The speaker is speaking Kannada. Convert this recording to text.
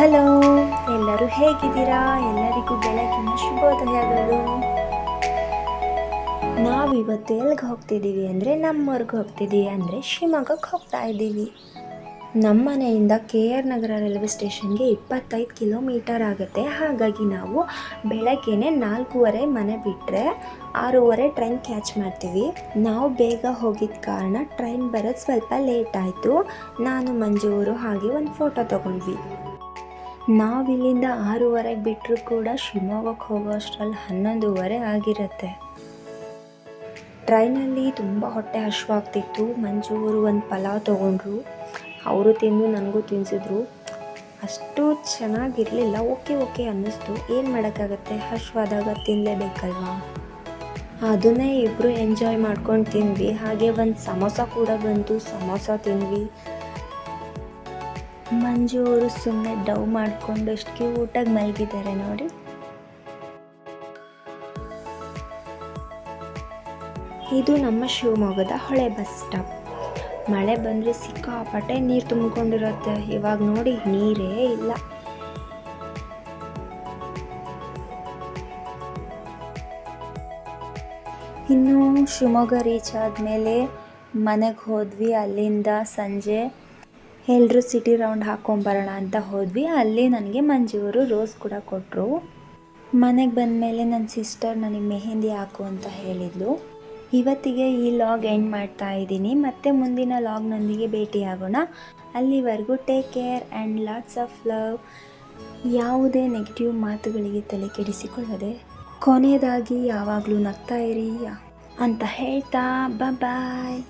ಹಲೋ, ಎಲ್ಲರೂ ಹೇಗಿದ್ದೀರಾ? ಎಲ್ಲರಿಗೂ ಬೆಳಗಿನ ಶುಭೋದಯಗಳು. ನಾವಿವತ್ತು ಎಲ್ಲಿಗೆ ಹೋಗ್ತಿದ್ದೀವಿ ಅಂದರೆ ನಮ್ಮವ್ರಿಗೆ ಹೋಗ್ತಿದ್ದೀವಿ ಅಂದರೆ ಶಿವಮೊಗ್ಗಕ್ಕೆ ಹೋಗ್ತಾ ಇದ್ದೀವಿ. ನಮ್ಮ ಮನೆಯಿಂದ ಕೆ ಆರ್ ನಗರ ರೈಲ್ವೆ ಸ್ಟೇಷನ್ಗೆ ಇಪ್ಪತ್ತೈದು ಕಿಲೋಮೀಟರ್ ಆಗುತ್ತೆ. ಹಾಗಾಗಿ ನಾವು ಬೆಳಗ್ಗೆನೆ ನಾಲ್ಕೂವರೆ ಮನೆ ಬಿಟ್ಟರೆ ಆರೂವರೆ ಟ್ರೈನ್ ಕ್ಯಾಚ್ ಮಾಡ್ತೀವಿ. ನಾವು ಬೇಗ ಹೋಗಿದ್ದ ಕಾರಣ ಟ್ರೈನ್ ಬರೋದು ಸ್ವಲ್ಪ ಲೇಟ್ ಆಯಿತು. ನಾನು ಮಂಜೂರು ಹಾಗೆ ಒಂದು ಫೋಟೋ ತೊಗೊಂಡ್ವಿ. ನಾವಿಲ್ಲಿಂದ ಆರೂವರೆಗೆ ಬಿಟ್ಟರು ಕೂಡ ಶಿವಮೊಗ್ಗಕ್ಕೆ ಹೋಗೋ ಅಷ್ಟರಲ್ಲಿ ಹನ್ನೊಂದುವರೆ ಆಗಿರುತ್ತೆ. ಟ್ರೈನಲ್ಲಿ ತುಂಬ ಹೊಟ್ಟೆ ಹಶ್ವಾಗ್ತಿತ್ತು ಮಂಜೂರು ಒಂದು ಪಲಾವ್ ತೊಗೊಂಡ್ರು. ಅವರು ತಿಂದು ನನಗೂ ತಿನ್ನಿಸಿದ್ರು ಅಷ್ಟು ಚೆನ್ನಾಗಿರಲಿಲ್ಲ. ಓಕೆ ಓಕೆ ಅನ್ನಿಸ್ತು. ಏನು ಮಾಡೋಕ್ಕಾಗತ್ತೆ? ಹಶ್ವಾದಾಗ ತಿನ್ನಲೇಬೇಕಲ್ವಾ ಅದನ್ನೇ ಇಬ್ಬರು ಎಂಜಾಯ್ ಮಾಡ್ಕೊಂಡು ತಿಂದ್ವಿ. ಹಾಗೆ ಒಂದು ಸಮೋಸ ಕೂಡ ಬಂತು. ಸಮೋಸ ತಿಂದ್ವಿ. ಮಂಜು ಅವರು ಸುಮ್ಮನೆ ಡವ್ ಮಾಡಿಕೊಂಡು ಎಷ್ಟು ಕ್ಯೂಟಾಗಿ ಮಲಗಿದ್ದಾರೆ ನೋಡಿ. ಇದು ನಮ್ಮ ಶಿವಮೊಗ್ಗದ ಹೊಳೆ ಬಸ್ ಸ್ಟಾಪ್. ಮಳೆ ಬಂದರೆ ಸಿಕ್ಕಾಪಟ್ಟೆ ನೀರು ತುಂಬಿಕೊಂಡಿರುತ್ತೆ. ಇವಾಗ ನೋಡಿ ನೀರೇ ಇಲ್ಲ. ಇನ್ನು ಶಿವಮೊಗ್ಗ ರೀಚ್ ಆದಮೇಲೆ ಮನೆಗೆ ಹೋದ್ವಿ ಅಲ್ಲಿಂದ ಸಂಜೆ. ಎಲ್ಲರೂ ಸಿಟಿ ರೌಂಡ್ ಹಾಕ್ಕೊಂಬರೋಣ ಅಂತ ಹೋದ್ವಿ. ಅಲ್ಲಿ ನನಗೆ ಮಂಜುವರು ರೋಸ್ ಕೂಡ ಕೊಟ್ಟರು ಮನೆಗೆ ಬಂದ ಮೇಲೆ ನನ್ನ ಸಿಸ್ಟರ್ ನನಗೆ ಮೆಹೆಂದಿ ಹಾಕು ಅಂತ ಹೇಳಿದ್ಲು. ಇವತ್ತಿಗೆ ಈ ಲಾಗ್ ಎಂಡ್ ಮಾಡ್ತಾ ಇದ್ದೀನಿ. ಮತ್ತೆ ಮುಂದಿನ ಲಾಗ್ನೊಂದಿಗೆ ಭೇಟಿಯಾಗೋಣ. ಅಲ್ಲಿವರೆಗೂ take care and lots of love. ಯಾವುದೇ ನೆಗೆಟಿವ್ ಮಾತುಗಳಿಗೆ ತಲೆ ಕೆಡಿಸಿಕೊಳ್ಳದೆ ಕೊನೆಯದಾಗಿ ಯಾವಾಗಲೂ ನಗ್ತಾ ಇರಿ ಅಂತ ಹೇಳ್ತಾ ಬಾಯ್